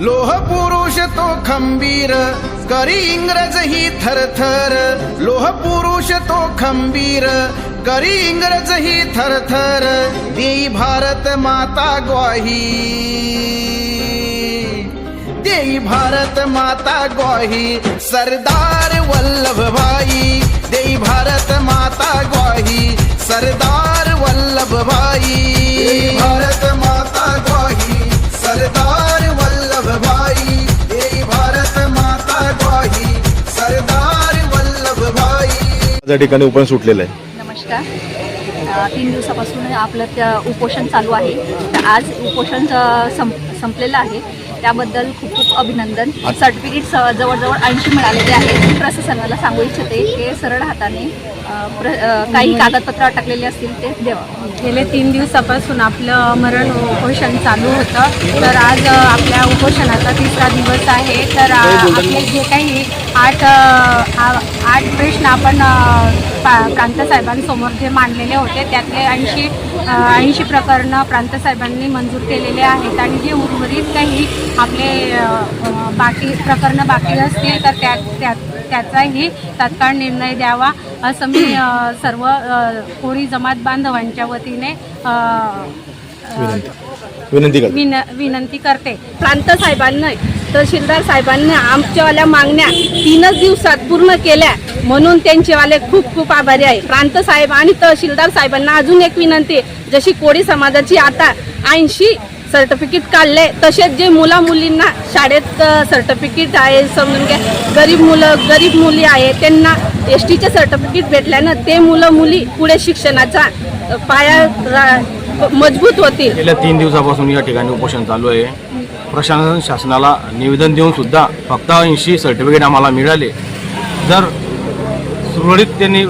लोह पुरुष तो खंबीर करी इंग्रज ही थरथर. लोह पुरुष तो खंबीर करी इंग्रज ही थरथर. देई भारत माता ग्वाही. देई भारत माता ग्वाही. सरदार वल्लभ भाई. देई भारत माता ग्वाही. सरदार वल्लभ भाई. भारत त्या ठिकाणी उपोषण सुटलेलं आहे. नमस्कार. अ, तीन दिवसापासून आपलं त्या उपोषण चालू आहे. तर आज उपोषण अ, संप संपलेलं आहे. त्याबद्दल खूप खूप अभिनंदन. सर्टिफिकेट जवळजवळ ऐंशी मिळालेले आहेत. मी प्रशासनाला सांगू इच्छिते की सरळ हाताने प्र काही कागदपत्र टाकलेले असतील ते? द्यावं गेले तीन दिवसापासून आपलं मरण उपोषण चालू होतं. तर आज आपल्या उपोषणाचा तिसरा दिवस आहे. तर आपले जे काही आठ आ- आठ प्रश्न आपण प्रांत साहेबांसमोर जे मांडलेले होते त्यातले ऐंशी ऐंशी प्रकरणं प्रांत साहेबांनी मंजूर केलेले आहेत. आणि जे उर्वरित काही आपले बाकी प्रकरणं बाकी असतील तर त्या त्यात त्याचाही तात्काळ निर्णय द्यावा. असं मी सर्व कोळी जमात बांधवांच्या वतीने विनंती. विनंती करते. प्रांत साहेबांनी तहसीलदार साहेबांनी आमच्यावाल्या मागण्या तीनच दिवसात पूर्ण केल्या. म्हणून त्यांचेवाले खूप खूप आभारी आहे. प्रांत साहेब आणि तहसीलदार साहेबांना अजून एक विनंती जशी कोळी समाजाची आता ऐंशी सर्टिफिकेट काढले तसेच जे मुला मुलींना शाळेत सर्टिफिकेट आहे समजून घ्या गरीब मुलं गरीब मुली आहे त्यांना एस टीचे सर्टिफिकेट भेटल्यानं ते मुलं मुली पुढे शिक्षणाचा पाया रा- मजबूत होतील. गेल्या तीन दिवसापासून या ठिकाणी उपोषण चालू आहे. प्रशासन शासनाला निवेदन देऊन सुद्धा फक्त ऐंशी सर्टिफिकेट आम्हाला मिळाले. जर सुरळीत त्यांनी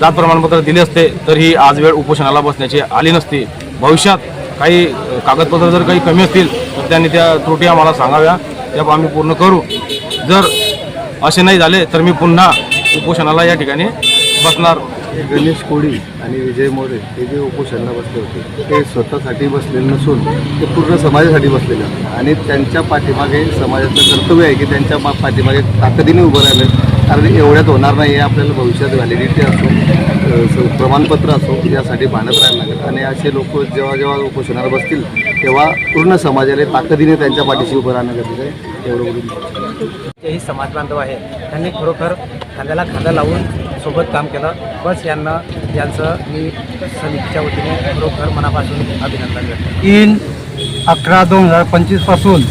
जात प्रमाणपत्र दिले असते तर ही आज वेळ उपोषणाला बसण्याची आली नसती. भविष्यात काही कागदपत्र जर काही कमी असतील तर त्यांनी त्या त्रुटी आम्हाला सांगाव्या. त्या आम्ही पूर्ण करू. जर असे नाही झाले तर मी पुन्हा उपोषणाला या ठिकाणी बसणार गणेश कोळी आणि विजय मोरे हे जे उपोषणाला बसले होते ते स्वतःसाठी बसलेले नसून ते पूर्ण समाजासाठी बसलेले होते. आणि त्यांच्या पाठीमागे समाजाचं कर्तव्य आहे की त्यांच्या मा- पाठीमागे ताकदीने उभं राहिलं कारण एवढ्यात होणार नाही हे आपल्याला भविष्यात व्हॅलिडिटी असो प्रमाणपत्र असो यासाठी भांडत राहायला लागेल. आणि असे लोक जेव्हा जेव्हा उपोषणाला बसतील तेव्हा पूर्ण समाजाला ताकदीने त्यांच्या पाठीशी उभं राहणं गरजेचं आहे. एवढं बोलून. जेही समाज आहे त्यांनी खरोखर खांद्याला खांदा लावून सोबत काम केलं. बस यांना यांचं मी समितीच्या वतीने खरोखर मनापासून अभिनंदन करतो. तीन अकरा दोन हजार पंचवीसपासून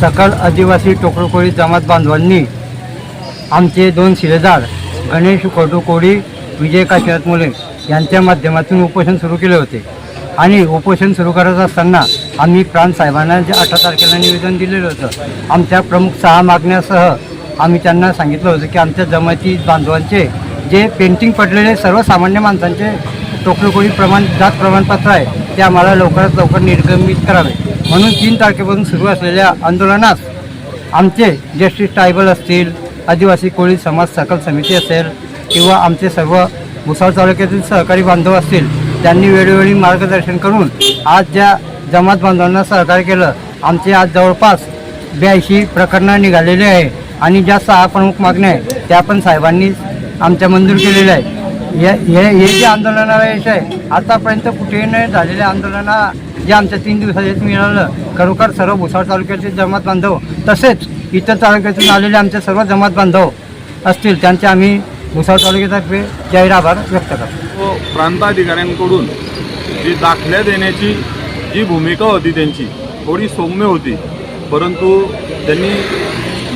सकल आदिवासी टोकरकोळी जमात बांधवांनी आमचे दोन शिलेदार गणेश कोटू कोळी विजय काशीनाथ मुले यांच्या माध्यमातून उपोषण सुरू केले होते. आणि उपोषण सुरू करत असताना आम्ही प्राण साहेबांना जे अठरा तारखेला निवेदन दिलेलं होतं आमच्या प्रमुख सहा मागण्यासह आम्ही त्यांना सांगितलं होतं की आमच्या जमाती बांधवांचे जे पेंटिंग पडलेले सर्वसामान्य माणसांचे टोकलोकोळी प्रमाण जात प्रमाणपत्र आहे ते आम्हाला लवकरात लवकर निर्गमित करावे. म्हणून तीन तारखेपासून सुरू असलेल्या आंदोलनास आमचे जस्टिस ट्रायबल असतील आदिवासी कोळी समाज सकल समिती असेल किंवा आमचे सर्व भुसावळ तालुक्यातील सहकारी बांधव असतील त्यांनी वेळोवेळी मार्गदर्शन करून आज ज्या जमात बांधवांना सहकार्य केलं आमचे आज जवळपास ब्याऐंशी प्रकरणं निघालेले आहे. आणि ज्या सहा प्रमुख मागण्या आहेत त्या पण साहेबांनी आमच्या मंजूर केलेलं आहे. हे हे हे जे आंदोलनाला यश आहे आतापर्यंत कुठेही नाही झालेल्या आंदोलना जे आमच्या तीन दिवसात मिळालं खरोखर सर्व भुसाळ तालुक्याचे जमात बांधव तसेच इतर तालुक्यातून आलेले आमचे सर्व जमात बांधव असतील त्यांचे आम्ही भुसाळ तालुक्यातर्फे जाहीर आभार व्यक्त करतो. प्रांताधिकाऱ्यांकडून जी दाखल्या देण्याची जी भूमिका होती त्यांची थोडी सौम्य होती. परंतु त्यांनी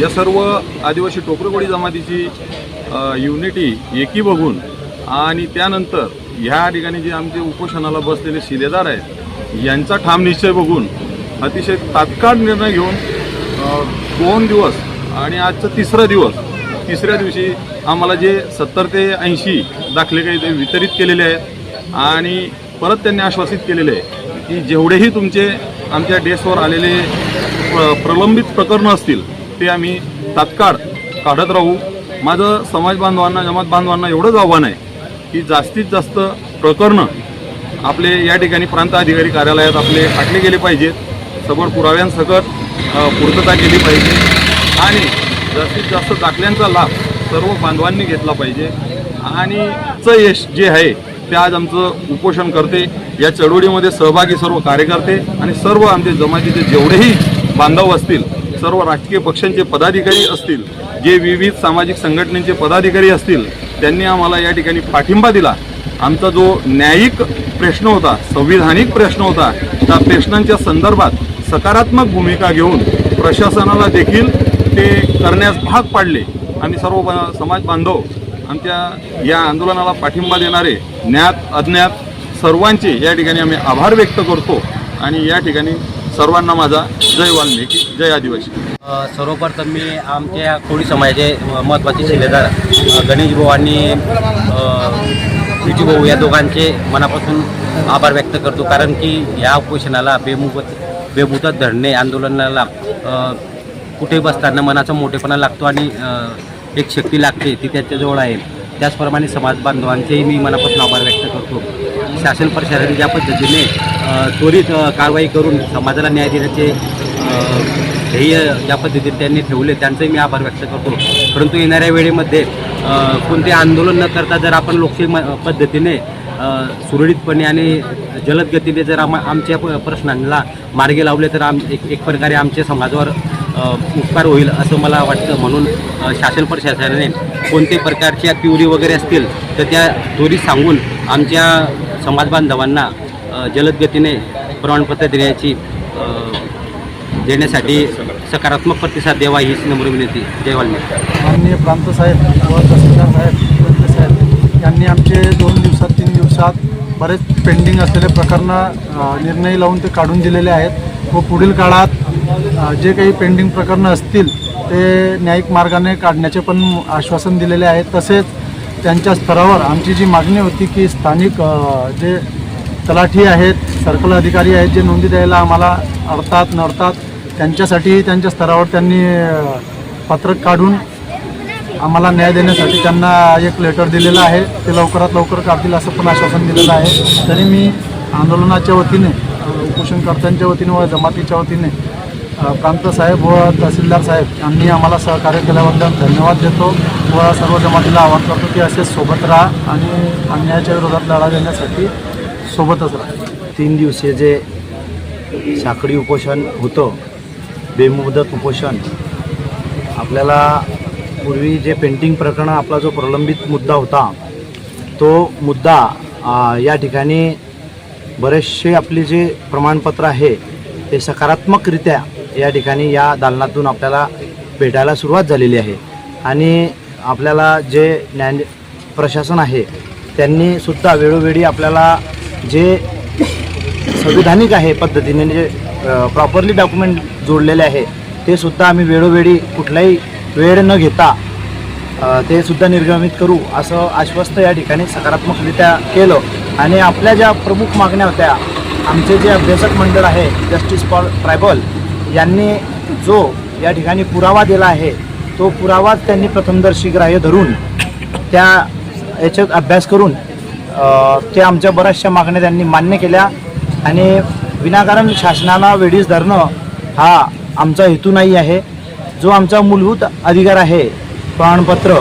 या सर्व आदिवासी टोकरकोळी जमातीची युनिटी एकी बघून आणि त्यानंतर ह्या ठिकाणी जे आमचे उपोषणाला बसलेले शिलेदार आहेत यांचा ठाम निश्चय बघून अतिशय तात्काळ निर्णय घेऊन दोन दिवस आणि आजचा तिसरा दिवस तिसऱ्या दिवशी आम्हाला जे सत्तर ते ऐंशी दाखले काही ते वितरित केलेले आहेत आणि परत त्यांनी आश्वासित केलेले आहे की जेवढेही तुमचे आमच्या डेस्कवर आलेले प्र प्रलंबित प्रकरणं असतील ते आम्ही तात्काळ काढत राहू. माझं समाज बांधवांना जमात बांधवांना एवढंच आव्हान आहे की जास्तीत जास्त प्रकरणं आपले या ठिकाणी प्रांत अधिकारी कार्यालयात आपले टाकले गेले पाहिजेत. सबळ पुराव्यांसकट पूर्तता केली पाहिजे. आणि जास्तीत जास्त दाखल्यांचा लाभ सर्व बांधवांनी घेतला पाहिजे. आणि च यश जे आहे ते आज आमचं उपोषण करते. या चळवळीमध्ये सहभागी सर्व कार्यकर्ते आणि सर्व आमचे जमातीचे जेवढेही बांधव असतील सर्व राजकीय पक्षांचे पदाधिकारी असतील जे विविध सामाजिक संघटनेचे पदाधिकारी असतील त्यांनी आम्हाला या ठिकाणी पाठिंबा दिला. आमचा जो न्यायिक प्रश्न होता संविधानिक प्रश्न होता त्या प्रश्नांच्या संदर्भात सकारात्मक भूमिका घेऊन प्रशासनाला देखील ते करण्यास भाग पाडले. आम्ही सर्व समाज बांधव आमच्या या आंदोलनाला पाठिंबा देणारे ज्ञात अज्ञात सर्वांचे या ठिकाणी आम्ही आभार व्यक्त करतो आणि या ठिकाणी सर्वांना माझा जय वाल्मिकी जय आदिवासी. सर्वप्रथम मी आमच्या कोळी समाजाचे महत्त्वाचे शिलेदार गणेश भाऊ आणि विजू भाऊ या दोघांचे मनापासून आभार व्यक्त करतो. कारण की या उपोषणाला बेमुगत बेमुदत धरणे आंदोलनाला कुठे बसताना मनाचा मोठेपणा लागतो आणि एक शक्ती लागते ती त्याच्याजवळ आहे. त्याचप्रमाणे समाज बांधवांचेही मी मनापासून आभार व्यक्त करतो. शासन प्रशासन ज्या पद्धतीने त्वरित कारवाई करून समाजाला न्याय देण्याचे ध्येय ज्या पद्धतीने त्यांनी ठेवले त्यांचंही मी आभार व्यक्त करतो. परंतु येणाऱ्या वेळेमध्ये कोणते आंदोलन न करता जर आपण लोकशाही म- पद्धतीने सुरळीतपणे आणि जलद गतीने जर आम आमच्या प- प्रश्नांना मार्गे लावले तर आम एक एक प्रकारे आमच्या समाजावर उपकार होईल असं मला वाटतं. म्हणून शासन प्रशासनाने कोणते प्रकारच्या तिवरी वगैरे असतील तर त्या दोरी सांगून आमच्या समाज बांधवांना जलद गतीने प्रमाणपत्र देण्याची देण्यासाठी सकारात्मक प्रतिसाद द्यावा हीच नम्र विनंती. जय वाल्मिकी. माननीय प्रांत साहेब व तहसीलदार साहेब साहेब यांनी आमचे दोन दिवसात तीन दिवसात बरेच पेंडिंग असलेले प्रकरणं निर्णय लावून ते काढून दिलेले आहेत. व पुढील काळात जे काही पेंडिंग प्रकरणं असतील ते न्यायिक मार्गाने काढण्याचे पण आश्वासन दिलेले आहे. तसेच त्यांच्या स्तरावर आमची जी मागणी होती की स्थानिक जे तलाठी आहेत सर्कल अधिकारी आहेत जे नोंदी द्यायला आम्हाला अडतात नडतात त्यांच्यासाठी त्यांच्या स्तरावर त्यांनी पत्रक काढून आम्हाला न्याय देण्यासाठी त्यांना एक लेटर दिलेलं आहे. ते लवकरात लवकर काढतील असं पण आश्वासन दिलेलं आहे. तरी मी आंदोलनाच्या वतीने उपोषणकर्त्यांच्या वतीने व जमातीच्या वतीने प्रांत साहेब व तहसीलदार साहेब यांनी आम्हाला सहकार्य केल्याबद्दल धन्यवाद देतो व सर्व जमातीला आवाहन करतो की असेच सोबत राहा आणि अन्यायाच्या विरोधात लढा देण्यासाठी सोबतच राहा. तीन दिवसीय जे साखळी उपोषण होतं बेमुदत उपोषण आपल्याला पूर्वी जे पेंटिंग प्रकरण आपला जो प्रलंबित मुद्दा होता तो मुद्दा या ठिकाणी बरेचसे आपले जे प्रमाणपत्र आहे ते सकारात्मकरित्या या ठिकाणी या दालनातून आपल्याला भेटायला सुरुवात झालेली आहे. आणि आपल्याला जे न्याय प्रशासन आहे त्यांनी सुद्धा वेळोवेळी आपल्याला जे संविधानिक आहे पद्धतीने जे प्रॉपरली डॉक्युमेंट जोडलेले आहे ते सुद्धा आम्ही वेळोवेळी कुठलाही वेळ न घेता ते सुद्धा निर्गमित करू असं आश्वस्त या ठिकाणी सकारात्मकरित्या केलं. आणि आपल्या ज्या प्रमुख मागण्या होत्या आमचे जे अभ्यासक मंडळ आहे जस्टिस फॉर ट्रायबल यांनी जो या ठिकाणी पुरावा दिला आहे तो पुरावाच त्यांनी प्रथमदर्शी ग्राह्य धरून त्या याच्यात अभ्यास करून ते आमच्या बऱ्याचशा मागण्या त्यांनी मान्य केल्या आणि विनाकारण शासनाला वेळीच धरणं हा आमचा हेतू नाही आहे. जो आमचा मूलभूत अधिकार आहे प्रमाणपत्र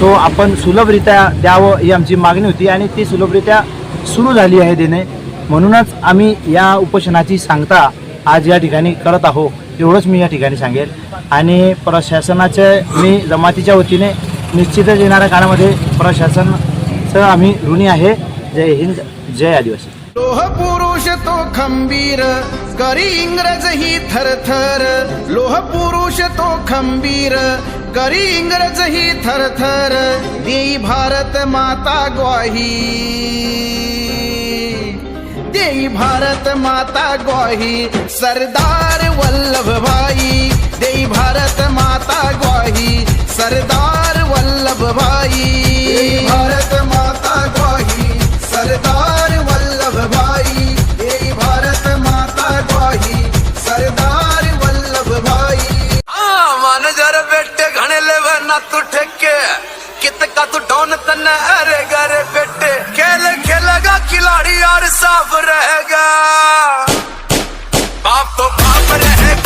तो आपण सुलभरित्या द्यावं ही आमची मागणी होती आणि ती सुलभरित्या सुरू झाली आहे देणे. म्हणूनच आम्ही या उपोषणाची सांगता आज या ठिकाणी करत आहो एवढंच मी या ठिकाणी सांगेल. आणि प्रशासनाचे मी जमातीच्या वतीने निश्चितच येणाऱ्या काळामध्ये प्रशासनचं आम्ही ऋणी आहे. जय हिंद जय आदिवासी. लोह पुरुष तो खंबीर करी इंग्रज ही थरथर. लोह पुरुष तो खंबीर करी इंग्रज ही थरथर. देई भारत माता ग्वाही. देई भारत माता ग्वाही सरदार वल्लभ भाई। देई भारत माता ग्वाही सरदार वल्लभ भाई। भारत माता ग्वाही सरदार वल्लभ भाई। देई भारत माता ग्वाही सरदार वल्लभ भाई। मन जर बेटे घणे ले ना तू ठेके। कित का तू डॉन तन अरे गरे बेटे खेल खेलेगा खिलाड़ी और साफ रहेगा। बाप तो बाप रहेगा